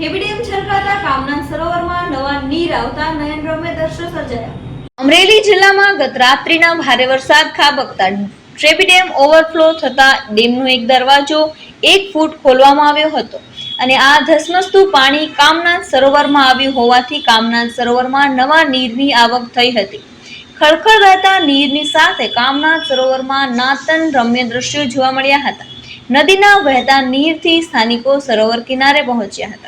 છલકાતા કામના સરોવરમાં નવા નીર આવતા નયનરમ્ય દ્રશ્યો સર્જાયા. અમરેલી જિલ્લામાં ગત રાત્રિના ભારે વરસાદ ખાબકતા ટ્રેબી ડેમ ઓવરફ્લો થતા ડેમનો એક દરવાજો એક ફૂટ ખોલવામાં આવ્યો હતો અને આ ધસમસતું પાણી કામનાથ સરોવરમાં આવ્યું હોવાથી કામનાથ સરોવરમાં નવા નીરની આવક થઈ હતી. ખળખળ વહેતા નીરની સાથે કામનાથ સરોવરમાં નાતન રમ્ય દ્રશ્યો જોવા મળ્યા હતા. નદીના વહેતા નીરથી સ્થાનિકો સરોવર કિનારે પહોંચ્યા હતા.